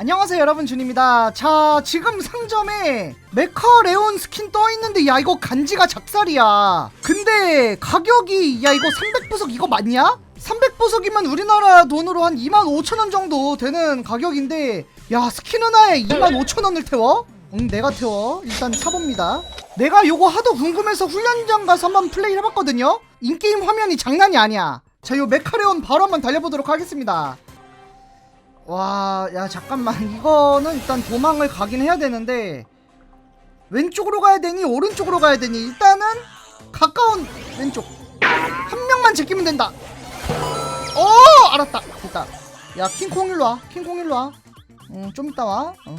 안녕하세요 여러분. 준입니다. 자 지금 상점에 메카레온 스킨 떠있는데 야 이거 간지가 작살이야. 근데 가격이 야 이거 300부석 이거 맞냐? 300부석이면 우리나라 돈으로 한 25,000원 정도 되는 가격인데 야 스킨 하나에 25,000원을 태워? 응 내가 태워. 일단 사봅니다. 내가 요거 하도 궁금해서 훈련장 가서 한번 플레이 해봤거든요. 인게임 화면이 장난이 아니야. 자 요 메카레온 바로 한번 달려보도록 하겠습니다 와, 야, 잠깐만. 이거는 일단 도망을 가긴 해야 되는데, 왼쪽으로 가야 되니, 오른쪽으로 가야 되니, 일단은 가까운 왼쪽. 한 명만 제끼면 된다. 어, 알았다. 됐다. 야, 킹콩 일로 와. 킹콩 일로 와. 응, 좀 이따 와. 어.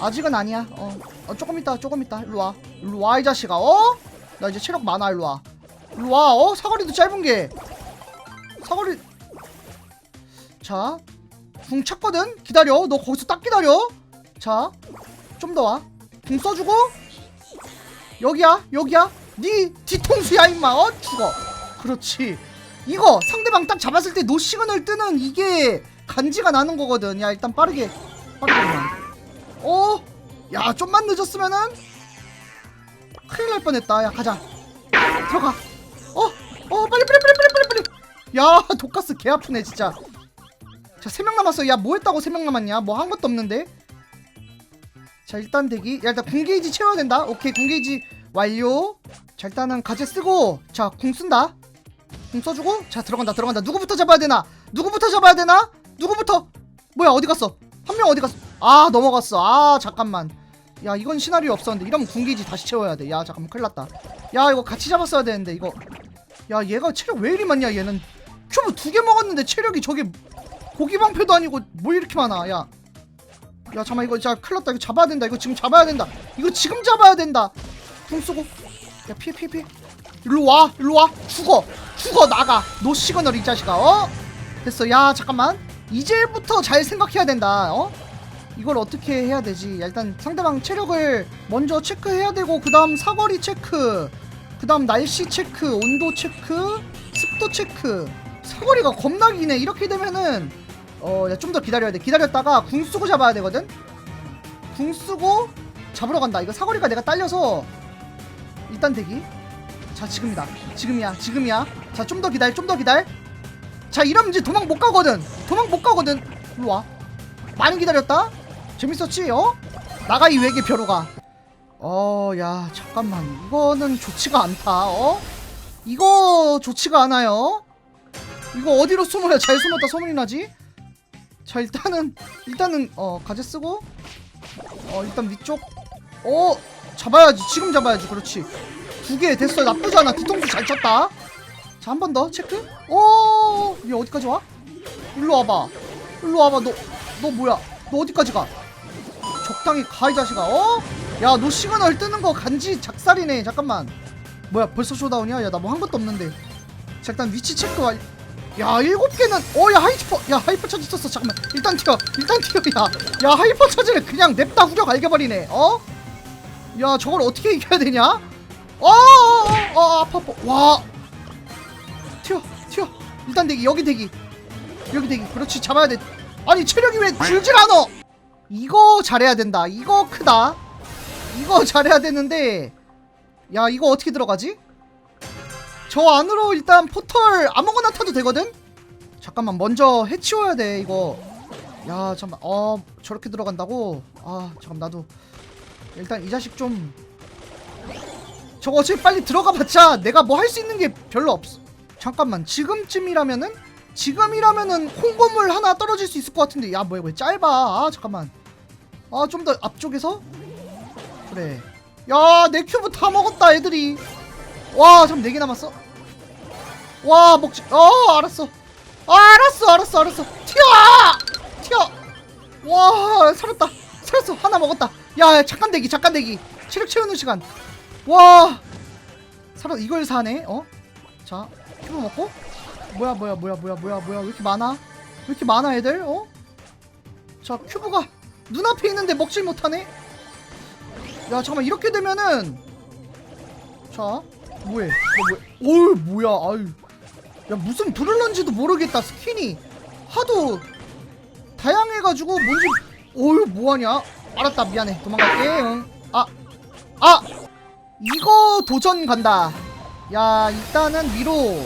아직은 아니야. 어. 어, 조금 이따, 조금 이따. 일로 와. 일로 와, 이 자식아. 어? 나 이제 체력 많아. 일로 와. 일로 와. 어? 사거리도 짧은 게. 사거리. 자, 궁 찼거든? 기다려. 너 거기서 딱 기다려. 자, 좀 더 와. 궁 써주고. 여기야, 여기야. 네 뒤통수야, 임마. 어? 죽어. 그렇지. 이거 상대방 딱 잡았을 때 노 시그널 뜨는 이게 간지가 나는 거거든. 야, 일단 빠르게. 빠르게. 그냥. 어? 야, 좀만 늦었으면은 큰일 날 뻔했다. 야, 가자. 들어가. 어? 어, 빨리, 빨리, 빨리, 빨리, 빨리, 빨리. 야, 독가스 개 아프네, 진짜. 자, 세명 남았어. 야, 뭐 했다고 세명 남았냐? 뭐 한 것도 없는데. 자, 일단 대기. 야, 일단 궁 게이지 채워야 된다. 오케이, 궁 게이지 완료. 자, 일단은 가제 쓰고 자, 궁 쓴다. 궁 써주고 자, 들어간다. 들어간다. 누구부터 잡아야 되나? 누구부터 잡아야 되나? 누구부터? 뭐야, 어디 갔어? 한 명 어디 갔어? 아, 넘어갔어. 아, 잠깐만. 야, 이건 시나리오 없었는데. 이러면 궁 게이지 다시 채워야 돼. 야, 잠깐만. 큰일 났다. 야, 이거 같이 잡았어야 되는데. 이거. 야, 얘가 체력 왜 이리 많냐, 얘는. 큐브 두 개 먹었는데 체력이 저기 고기 방패도 아니고 뭐 이렇게 많아 야. 야 잠깐만 이거 진짜 큰일 났다. 이거 잡아야 된다. 이거 지금 잡아야 된다. 이거 지금 잡아야 된다. 궁 쓰고. 야 피해 피해 피해. 일로 와 일로 와. 죽어. 죽어 나가. 노 시그널 이 자식아 어? 됐어. 야 잠깐만. 이제부터 잘 생각해야 된다 어? 이걸 어떻게 해야 되지? 야, 일단 상대방 체력을 먼저 체크해야 되고 그 다음 사거리 체크 그 다음 날씨 체크 온도 체크 습도 체크. 사거리가 겁나 기네 이렇게 되면은 어, 야, 좀더 기다려야 돼. 기다렸다가 궁 쓰고 잡아야 되거든? 궁 쓰고 잡으러 간다. 이거 사거리가 내가 딸려서 일단 대기. 자, 지금이다. 지금이야. 지금이야. 자, 좀 더 기다려. 좀 더 기다려. 자, 이러면 이제 도망 못 가거든. 도망 못 가거든. 일로 와. 많이 기다렸다. 재밌었지? 어? 나가 이 외계 벼루가. 어, 야, 잠깐만. 이거는 좋지가 않다. 어? 이거 좋지가 않아요. 이거 어디로 숨어야 잘 숨었다 소문이 나지? 자 일단은 일단은 어 가재 쓰고 어 일단 위쪽. 어 잡아야지. 지금 잡아야지. 그렇지. 두 개 됐어 나쁘지 않아. 뒤통수 잘 쳤다. 자 한 번 더. 체크. 어얘 어디까지 와? 일로 와봐. 일로 와봐. 너너 뭐야? 너 어디까지 가? 적당히 가 이 자식아. 어 야 너 시그널 뜨는 거 간지 작살이네. 잠깐만. 뭐야 벌써 쇼다운이야? 야 나 뭐 한 것도 없는데. 자 일단 위치 체크 완 야 일곱 개는 어야 하이퍼 야 하이퍼 차지 있었어. 잠깐만. 일단 튀어 일단 튀어 야야 하이퍼 차지를 그냥 냅다 후려 갈겨버리네. 어? 야 저걸 어떻게 이겨야 되냐? 어어어 어, 어, 아파 아파. 와. 튀어 튀어. 일단 대기 여기 대기. 여기 대기. 그렇지 잡아야 돼. 아니 체력이 왜 줄질 않어 이거 잘해야 된다. 이거 크다. 이거 잘해야 되는데 야 이거 어떻게 들어가지? 저 안으로 일단 포털 아무거나 타도 되거든? 잠깐만 먼저 해치워야 돼 이거. 야 잠깐만 어 저렇게 들어간다고? 아 잠깐 나도 일단 이 자식 좀 저거 어차피 빨리 들어가봤자 내가 뭐 할 수 있는 게 별로 없어 잠깐만 지금쯤이라면은 지금이라면은 콩고물 하나 떨어질 수 있을 것 같은데 야 뭐야 뭐야 짧아? 아 잠깐만. 아 좀 더 앞쪽에서? 그래. 야 내 큐브 다 먹었다 애들이. 와 잠깐 4개 남았어 와 먹지 어 알았어. 아, 알았어 알았어 알았어. 튀어! 튀어! 와 살았다. 살았어. 하나 먹었다. 야 야, 잠깐 대기 잠깐 대기. 체력 채우는 시간. 와. 살아 이걸 사네? 어자 큐브 먹고. 뭐야 뭐야 뭐야 뭐야 뭐야 뭐야. 왜 이렇게 많아? 왜 이렇게 많아 애들? 어 자 큐브가 눈앞에 있는데 먹질 못하네? 야 잠깐만. 이렇게 되면은 자 뭐해? 너 뭐해? 어우 뭐야. 아유 야 무슨 부를런지도 모르겠다 스킨이 하도 다양해가지고 뭔지 어휴 뭐하냐 알았다 미안해 도망갈게 응. 아! 아! 이거 도전 간다 야 일단은 위로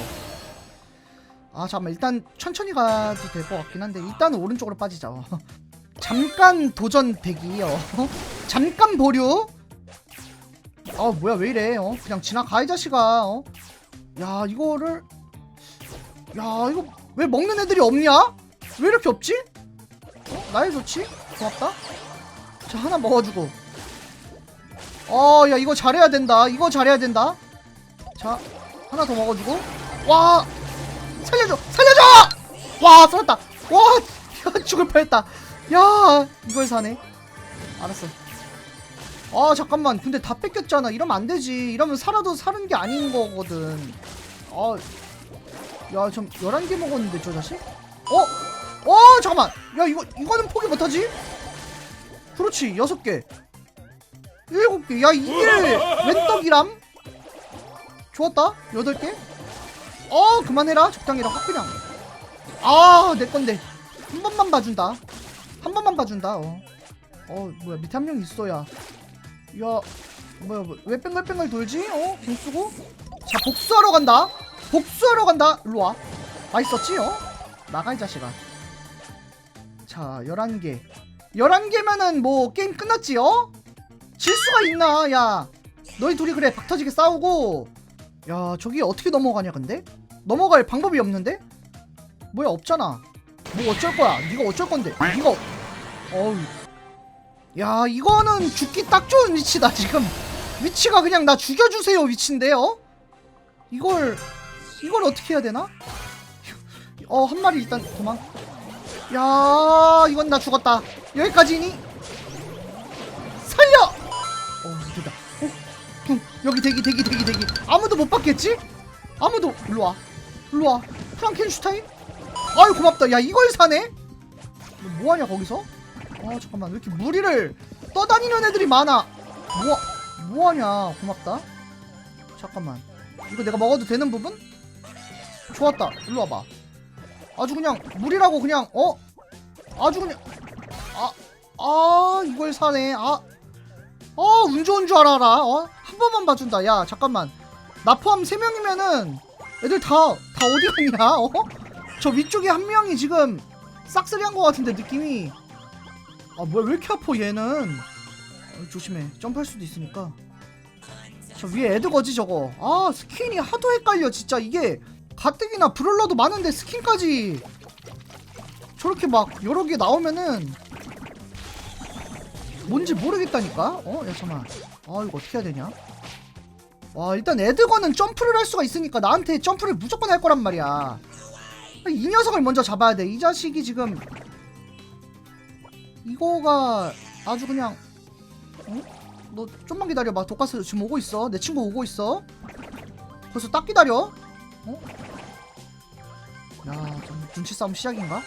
아 잠깐만 일단 천천히 가도 될 것 같긴 한데 일단은 오른쪽으로 빠지자 어. 잠깐 도전 대기요 잠깐 보류 어 뭐야 왜 이래 어 그냥 지나가 이 자식아 어? 야 이거를 야 이거 왜 먹는 애들이 없냐? 왜 이렇게 없지? 어? 나야 좋지 고맙다. 자 하나 먹어주고. 어야 이거 잘해야 된다. 이거 잘해야 된다. 자 하나 더 먹어주고. 와! 살려줘! 살려줘! 와 살았다! 와 야, 죽을 뻔했다. 야 이걸 사네. 알았어. 아 잠깐만. 근데 다 뺏겼잖아. 이러면 안 되지. 이러면 살아도 사는 게 아닌 거거든. 아 야 좀 11개 먹었는데 저 자식? 어? 어 잠깐만. 야 이거 이거는 포기 못하지? 그렇지 6개. 7개. 야 이게 웬 떡이람? 좋았다. 8개? 어 그만해라. 적당히라 확 그냥. 아 내 건데. 한 번만 봐준다. 한 번만 봐준다 어. 어 뭐야 밑에 한 명 있어야. 야 뭐야 뭐, 왜 뺑글뺑글 돌지? 어? 공 쓰고? 자 복수하러 간다 복수하러 간다. 일로와. 맛있었지 어? 나가 이 자식아. 자 11개. 11개면은 뭐 게임 끝났지 어? 질 수가 있나 야. 너희 둘이 그래 박터지게 싸우고. 야 저기 어떻게 넘어가냐 근데? 넘어갈 방법이 없는데? 뭐야 없잖아. 뭐 어쩔 거야? 네가 어쩔 건데? 네가 어우 야 이거는 죽기 딱 좋은 위치다 지금. 위치가 그냥 나 죽여주세요 위치인데요 이걸 이걸 어떻게 해야 되나? 어 한 마리 일단 도망 야 이건 나 죽었다. 여기까지니? 살려! 어 됐다. 어, 응, 여기 대기 대기 대기 대기. 아무도 못 받겠지? 아무도. 일로 와. 일로 와. 프랑켄슈타인? 아유 고맙다. 야 이걸 사네? 너 뭐하냐 거기서? 아 잠깐만. 왜 이렇게 무리를 떠다니는 애들이 많아? 뭐 뭐하냐. 고맙다. 잠깐만. 이거 내가 먹어도 되는 부분? 좋았다. 일로 와봐. 아주 그냥 물이라고 그냥 어? 아주 그냥 아 아 이걸 사네. 아 어 운 좋은 줄 알아라. 어 한 번만 봐준다. 야 잠깐만. 나 포함 3명이면은 애들 다 다 어디 갔냐? 어? 저 위쪽에 한 명이 지금 싹쓸이 한 것 같은데 느낌이. 아 뭐야 왜 이렇게 아파 얘는? 어, 조심해. 점프할 수도 있으니까. 저 위에 애드 거지 저거. 아 스킨이 하도 헷갈려 진짜. 이게 가뜩이나 브롤러도 많은데 스킨까지 저렇게 막 여러 개 나오면은 뭔지 모르겠다니까? 어? 야 잠깐만. 아 이거 어떻게 해야 되냐? 와 일단 애드거는 점프를 할 수가 있으니까 나한테 점프를 무조건 할 거란 말이야. 이 녀석을 먼저 잡아야 돼. 이 자식이 지금 이거가 아주 그냥 어? 너 좀만 기다려봐. 독가스 지금 오고 있어. 내 친구 오고 있어. 벌써 딱 기다려 어? 야 좀 눈치 싸움 시작인가?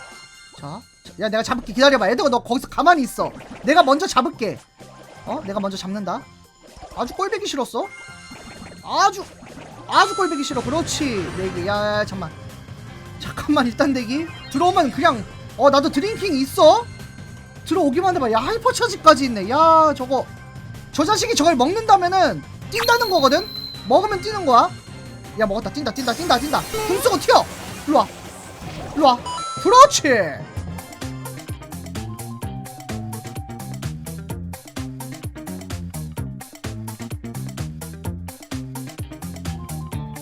자, 자, 야 내가 잡을게. 기다려봐. 애들아 너 거기서 가만히 있어. 내가 먼저 잡을게. 어? 내가 먼저 잡는다? 아주 꼴배기 싫었어? 아주 아주 꼴배기 싫어. 그렇지 내게 야, 야 잠만. 잠깐만 일단 대기. 들어오면 그냥 어 나도 드링킹 있어? 들어오기만 해봐. 야 하이퍼 차지까지 있네. 야 저거. 저 자식이 저걸 먹는다면은 뛴다는 거거든? 먹으면 뛰는 거야 야 먹었다. 뛴다 뛴다 뛴다 뛴다. 궁 쓰고 튀어. 일로와. 일로와. 그렇지